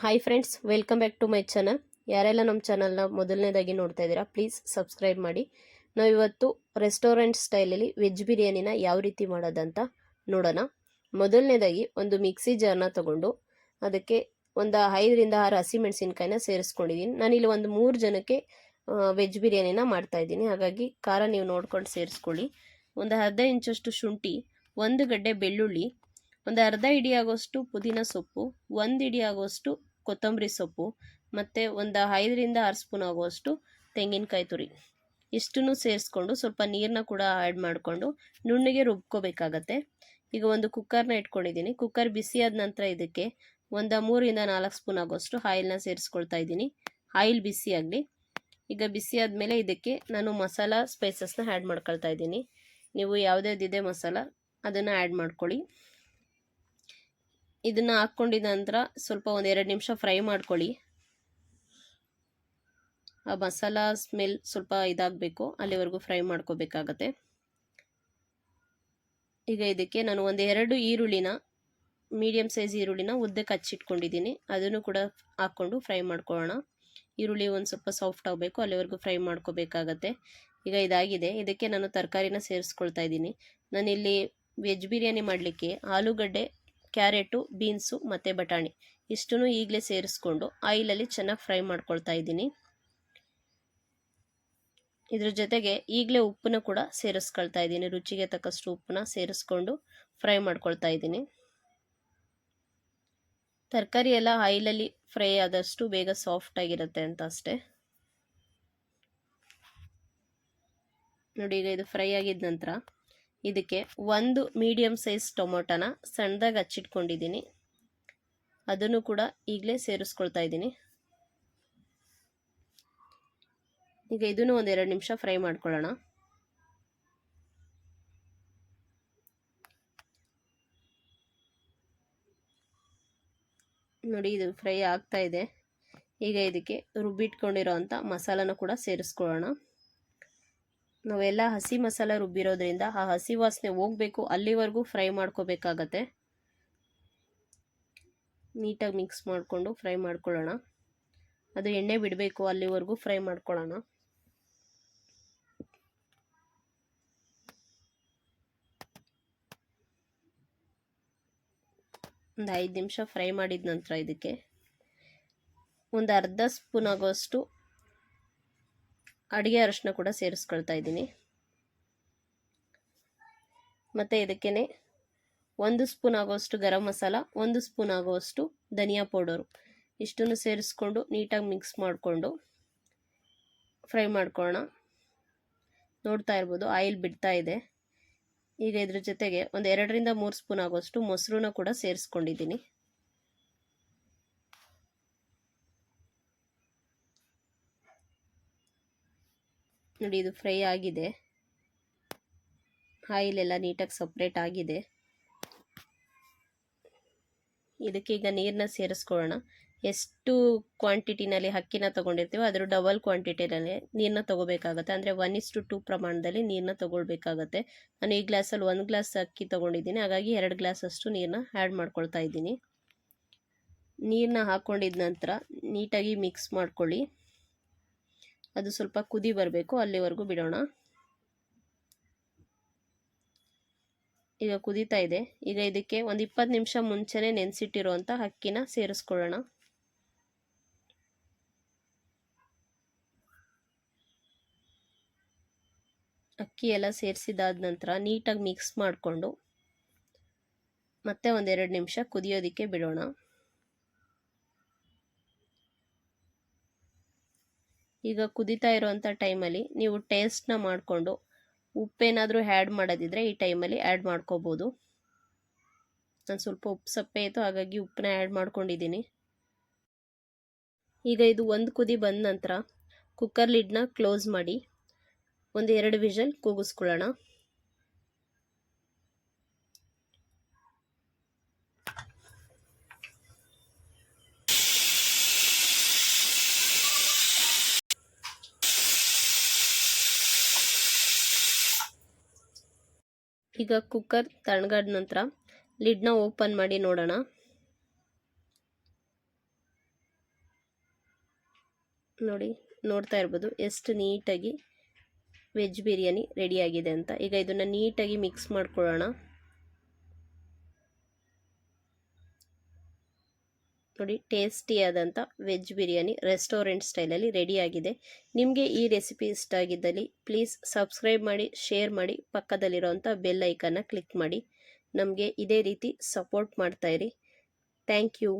Hi friends welcome back to my channel ಯಾರೆಲ್ಲ ನಮ್ಮ ಚಾನಲ್ನ ಮೊದಲನೇದಾಗಿ ನೋಡ್ತಾ ಇದ್ದೀರಾ ಪ್ಲೀಸ್ ಸಬ್ಸ್ಕ್ರೈಬ್ ಮಾಡಿ. ನಾವು ಇವತ್ತು ರೆಸ್ಟೋರೆಂಟ್ ಸ್ಟೈಲಲ್ಲಿ ವೆಜ್ ಬಿರಿಯಾನಿನ ಯಾವ ರೀತಿ ಮಾಡೋದಂತ ನೋಡೋಣ. ಮೊದಲನೇದಾಗಿ ಒಂದು ಮಿಕ್ಸಿ ಜಾರ್ನ ತಗೊಂಡು ಅದಕ್ಕೆ ಒಂದು ಐದರಿಂದ ಆರು ಹಸಿಮೆಣಸಿನ್ಕಾಯಿನ ಸೇರಿಸ್ಕೊಂಡಿದ್ದೀನಿ ನಾನಿಲ್ಲಿ ಒಂದು ಮೂರು ಜನಕ್ಕೆ ವೆಜ್ ಬಿರಿಯಾನಿನ ಮಾಡ್ತಾ ಇದ್ದೀನಿ. ಹಾಗಾಗಿ ಖಾರ ನೀವು ನೋಡ್ಕೊಂಡು ಸೇರಿಸ್ಕೊಳ್ಳಿ. ಒಂದು ಅರ್ಧ ಇಂಚಷ್ಟು ಶುಂಠಿ, ಒಂದು ಗಡ್ಡೆ ಬೆಳ್ಳುಳ್ಳಿ ಒಂದು ಅರ್ಧ ಇಡಿ ಆಗೋಷ್ಟು ಪುದೀನ ಸೊಪ್ಪು, ಒಂದು ಇಡಿ ಆಗೋಷ್ಟು ಕೊತ್ತಂಬರಿ ಸೊಪ್ಪು, ಮತ್ತು ಒಂದು ಐದರಿಂದ ಆರು ಸ್ಪೂನ್ ಆಗುವಷ್ಟು ತೆಂಗಿನಕಾಯಿ ತುರಿ. ಇಷ್ಟನ್ನು ಸೇರಿಸ್ಕೊಂಡು ಸ್ವಲ್ಪ ನೀರನ್ನ ಕೂಡ ಆ್ಯಡ್ ಮಾಡಿಕೊಂಡು ನುಣ್ಣಗೆ ರುಬ್ಕೋಬೇಕಾಗತ್ತೆ. ಈಗ ಒಂದು ಕುಕ್ಕರ್ನ ಇಟ್ಕೊಂಡಿದ್ದೀನಿ. ಕುಕ್ಕರ್ ಆದ ನಂತರ ಇದಕ್ಕೆ ಒಂದು ಮೂರಿಂದ ನಾಲ್ಕು ಸ್ಪೂನ್ ಆಗೋಷ್ಟು ಆಯಿಲ್ನ ಸೇರಿಸ್ಕೊಳ್ತಾ ಇದ್ದೀನಿ. ಆಯಿಲ್ ಬಿಸಿ ಆಗಲಿ. ಈಗ ಬಿಸಿ ಆದಮೇಲೆ ಇದಕ್ಕೆ ನಾನು ಮಸಾಲ ಸ್ಪೈಸಸ್ನ ಆ್ಯಡ್ ಮಾಡ್ಕೊಳ್ತಾ ಇದ್ದೀನಿ. ನೀವು ಯಾವುದ್ಯಾವ್ದಿದೆ ಮಸಾಲ ಅದನ್ನು ಆ್ಯಡ್ ಮಾಡ್ಕೊಳ್ಳಿ. ಇದನ್ನು ಹಾಕ್ಕೊಂಡಿದ ನಂತರ ಸ್ವಲ್ಪ ಒಂದು ಎರಡು ನಿಮಿಷ ಫ್ರೈ ಮಾಡ್ಕೊಳ್ಳಿ. ಆ ಮಸಾಲ ಸ್ಮೆಲ್ ಸ್ವಲ್ಪ ಇದಾಗಬೇಕು, ಅಲ್ಲಿವರೆಗೂ ಫ್ರೈ ಮಾಡ್ಕೋಬೇಕಾಗತ್ತೆ. ಈಗ ಇದಕ್ಕೆ ನಾನು ಒಂದು ಎರಡು ಈರುಳ್ಳಿನ ಮೀಡಿಯಮ್ ಸೈಜ್ ಈರುಳ್ಳಿನ ಉದ್ದಕ್ಕೆ ಹಚ್ಚಿಟ್ಕೊಂಡಿದ್ದೀನಿ ಅದನ್ನು ಕೂಡ ಹಾಕ್ಕೊಂಡು ಫ್ರೈ ಮಾಡ್ಕೊಳ್ಳೋಣ. ಈರುಳ್ಳಿ ಒಂದು ಸ್ವಲ್ಪ ಸಾಫ್ಟ್ ಆಗಬೇಕು, ಅಲ್ಲಿವರೆಗೂ ಫ್ರೈ ಮಾಡ್ಕೋಬೇಕಾಗತ್ತೆ. ಈಗ ಇದಾಗಿದೆ. ಇದಕ್ಕೆ ನಾನು ತರಕಾರಿನ ಸೇರಿಸ್ಕೊಳ್ತಾ ಇದ್ದೀನಿ. ನಾನಿಲ್ಲಿ ವೆಜ್ ಬಿರಿಯಾನಿ ಮಾಡಲಿಕ್ಕೆ ಆಲೂಗಡ್ಡೆ ಕ್ಯಾರೆಟು, ಬೀನ್ಸು ಮತ್ತು ಬಟಾಣಿ. ಇಷ್ಟನ್ನು ಈಗಲೇ ಸೇರಿಸ್ಕೊಂಡು ಆಯಿಲಲ್ಲಿ ಚೆನ್ನಾಗಿ ಫ್ರೈ ಮಾಡ್ಕೊಳ್ತಾ ಇದ್ದೀನಿ. ಇದ್ರ ಜೊತೆಗೆ ಈಗಲೇ ಉಪ್ಪನ್ನು ಕೂಡ ಸೇರಿಸ್ಕೊಳ್ತಾ ಇದ್ದೀನಿ. ರುಚಿಗೆ ತಕ್ಕಷ್ಟು ಉಪ್ಪನ್ನ ಸೇರಿಸ್ಕೊಂಡು ಫ್ರೈ ಮಾಡ್ಕೊಳ್ತಾ ಇದ್ದೀನಿ. ತರಕಾರಿ ಎಲ್ಲ ಆಯಿಲಲ್ಲಿ ಫ್ರೈ ಆದಷ್ಟು ಬೇಗ ಸಾಫ್ಟ್ ಆಗಿರುತ್ತೆ ಅಂತ ಅಷ್ಟೇ. ನೋಡಿ, ಈಗ ಇದು ಫ್ರೈ ಆಗಿದ ನಂತರ ಇದಕ್ಕೆ ಒಂದು ಮೀಡಿಯಮ್ ಸೈಜ್ ಟೊಮೊಟೊನ ಸಣ್ಣದಾಗಿ ಹಚ್ಚಿಟ್ಕೊಂಡಿದ್ದೀನಿ. ಅದನ್ನು ಕೂಡ ಈಗಲೇ ಸೇರಿಸ್ಕೊಳ್ತಾ ಇದ್ದೀನಿ. ಈಗ ಇದನ್ನು ಒಂದು ಎರಡು ನಿಮಿಷ ಫ್ರೈ ಮಾಡ್ಕೊಳ್ಳೋಣ. ನೋಡಿ ಇದು ಫ್ರೈ ಆಗ್ತಾ ಇದೆ. ಈಗ ಇದಕ್ಕೆ ರುಬ್ಬಿಟ್ಕೊಂಡಿರೋ ಅಂಥ ಮಸಾಲನ ಕೂಡ ಸೇರಿಸ್ಕೊಳ್ಳೋಣ. ನಾವೆಲ್ಲ ಹಸಿ ಮಸಾಲ ರುಬ್ಬಿರೋದ್ರಿಂದ ಆ ಹಸಿ ವಾಸನೆ ಹೋಗಬೇಕು, ಅಲ್ಲಿವರೆಗೂ ಫ್ರೈ ಮಾಡ್ಕೋಬೇಕಾಗತ್ತೆ. ನೀಟಾಗಿ ಮಿಕ್ಸ್ ಮಾಡಿಕೊಂಡು ಫ್ರೈ ಮಾಡ್ಕೊಳ್ಳೋಣ. ಅದು ಎಣ್ಣೆ ಬಿಡಬೇಕು, ಅಲ್ಲಿವರೆಗೂ ಫ್ರೈ ಮಾಡ್ಕೊಳ್ಳೋಣ. ಒಂದು ಐದು ನಿಮಿಷ ಫ್ರೈ ಮಾಡಿದ ನಂತರ ಇದಕ್ಕೆ ಒಂದು ಅರ್ಧ ಸ್ಪೂನ್ ಆಗೋಷ್ಟು ಅಡುಗೆ ಅರಶಿನ ಕೂಡ ಸೇರಿಸ್ಕೊಳ್ತಾ ಇದ್ದೀನಿ. ಮತ್ತು ಇದಕ್ಕೇ ಒಂದು ಸ್ಪೂನ್ ಆಗೋಷ್ಟು ಗರಂ ಮಸಾಲ, ಒಂದು ಸ್ಪೂನ್ ಆಗೋಷ್ಟು ಧನಿಯಾ ಪೌಡರು. ಇಷ್ಟನ್ನು ಸೇರಿಸ್ಕೊಂಡು ನೀಟಾಗಿ ಮಿಕ್ಸ್ ಮಾಡಿಕೊಂಡು ಫ್ರೈ ಮಾಡ್ಕೊಳ್ಳೋಣ. ನೋಡ್ತಾ ಇರ್ಬೋದು ಆಯಿಲ್ ಬಿಡ್ತಾ ಇದೆ. ಈಗ ಇದ್ರ ಜೊತೆಗೆ ಒಂದು ಎರಡರಿಂದ ಮೂರು ಸ್ಪೂನ್ ಆಗೋಷ್ಟು ಮೊಸರನ್ನ ಕೂಡ ಸೇರಿಸ್ಕೊಂಡಿದ್ದೀನಿ. ನೋಡಿ, ಇದು ಫ್ರೈ ಆಗಿದೆ. ಆಯಿಲ್ ಎಲ್ಲ ನೀಟಾಗಿ ಸಪ್ರೇಟ್ ಆಗಿದೆ. ಇದಕ್ಕೆ ಈಗ ನೀರನ್ನ ಸೇರಿಸ್ಕೊಳ್ಳೋಣ. ಎಷ್ಟು ಕ್ವಾಂಟಿಟಿನಲ್ಲಿ ಅಕ್ಕಿನ ತೊಗೊಂಡಿರ್ತೀವೋ ಅದರ ಡಬಲ್ ಕ್ವಾಂಟಿಟಿನಲ್ಲಿ ನೀರನ್ನ ತೊಗೋಬೇಕಾಗತ್ತೆ. ಅಂದರೆ ಒನ್ ಇಸ್ಟು ಟು ಪ್ರಮಾಣದಲ್ಲಿ ನೀರನ್ನ ತೊಗೊಳ್ಬೇಕಾಗತ್ತೆ. ನಾನು ಈ ಗ್ಲಾಸಲ್ಲಿ ಒಂದು ಗ್ಲಾಸ್ ಅಕ್ಕಿ ತೊಗೊಂಡಿದ್ದೀನಿ. ಹಾಗಾಗಿ ಎರಡು ಗ್ಲಾಸ್ ಅಷ್ಟು ನೀರನ್ನ ಆ್ಯಡ್ ಮಾಡ್ಕೊಳ್ತಾ ಇದ್ದೀನಿ. ನೀರನ್ನ ಹಾಕ್ಕೊಂಡಿದ ನಂತರ ನೀಟಾಗಿ ಮಿಕ್ಸ್ ಮಾಡ್ಕೊಳ್ಳಿ. ಅದು ಸ್ವಲ್ಪ ಕುದಿ ಬರಬೇಕು, ಅಲ್ಲಿವರೆಗೂ ಬಿಡೋಣ. ಈಗ ಕುದೀತಾ ಇದೆ. ಈಗ ಇದಕ್ಕೆ ಒಂದು ಇಪ್ಪತ್ತು ನಿಮಿಷ ಮುಂಚೆನೇ ನೆನೆಸಿಟ್ಟಿರುವಂಥ ಅಕ್ಕಿನ ಸೇರಿಸ್ಕೊಳ್ಳೋಣ. ಅಕ್ಕಿ ಎಲ್ಲ ಸೇರಿಸಿದಾದ ನಂತರ ನೀಟಾಗಿ ಮಿಕ್ಸ್ ಮಾಡಿಕೊಂಡು ಮತ್ತೆ ಒಂದೆರಡು ನಿಮಿಷ ಕುದಿಯೋದಕ್ಕೆ ಬಿಡೋಣ. ಈಗ ಕುದೀತಾ ಇರೋವಂಥ ಟೈಮಲ್ಲಿ ನೀವು ಟೇಸ್ಟ್ನ ಮಾಡಿಕೊಂಡು ಉಪ್ಪೇನಾದರೂ ಆ್ಯಡ್ ಮಾಡೋದಿದ್ರೆ ಈ ಟೈಮಲ್ಲಿ ಆ್ಯಡ್ ಮಾಡ್ಕೋಬೋದು. ನಾನು ಸ್ವಲ್ಪ ಉಪ್ಪು ಸಪ್ಪೆ ಇತ್ತು ಹಾಗಾಗಿ ಉಪ್ಪನ್ನ ಆ್ಯಡ್ ಮಾಡ್ಕೊಂಡಿದ್ದೀನಿ. ಈಗ ಇದು ಒಂದು ಕುದಿ ಬಂದ ನಂತರ ಕುಕ್ಕರ್ ಲಿಡ್ನ ಕ್ಲೋಸ್ ಮಾಡಿ ಒಂದು ಎರಡು ವಿಷಲ್ ಕೂಗಿಸ್ಕೊಳ್ಳೋಣ. ಈಗ ಕುಕ್ಕರ್ ತಣ್ಗಾದ ನಂತರ ಲಿಡ್ನ ಓಪನ್ ಮಾಡಿ ನೋಡೋಣ. ನೋಡಿ, ನೋಡ್ತಾ ಇರ್ಬೋದು, ಎಷ್ಟು ನೀಟಾಗಿ ವೆಜ್ ಬಿರಿಯಾನಿ ರೆಡಿಯಾಗಿದೆ ಅಂತ. ಈಗ ಇದನ್ನು ನೀಟಾಗಿ ಮಿಕ್ಸ್ ಮಾಡ್ಕೊಳ್ಳೋಣ. ನೋಡಿ, ಟೇಸ್ಟಿಯಾದಂಥ ವೆಜ್ ಬಿರಿಯಾನಿ ರೆಸ್ಟೋರೆಂಟ್ ಸ್ಟೈಲಲ್ಲಿ ರೆಡಿಯಾಗಿದೆ. ನಿಮಗೆ ಈ ರೆಸಿಪಿ ಇಷ್ಟ ಆಗಿದ್ದಲ್ಲಿ ಪ್ಲೀಸ್ ಸಬ್ಸ್ಕ್ರೈಬ್ ಮಾಡಿ, ಶೇರ್ ಮಾಡಿ, ಪಕ್ಕದಲ್ಲಿರೋಂಥ ಬೆಲ್ ಐಕನ್ನ ಕ್ಲಿಕ್ ಮಾಡಿ. ನಮಗೆ ಇದೇ ರೀತಿ ಸಪೋರ್ಟ್ ಮಾಡ್ತಾಯಿರಿ ಥ್ಯಾಂಕ್ ಯು.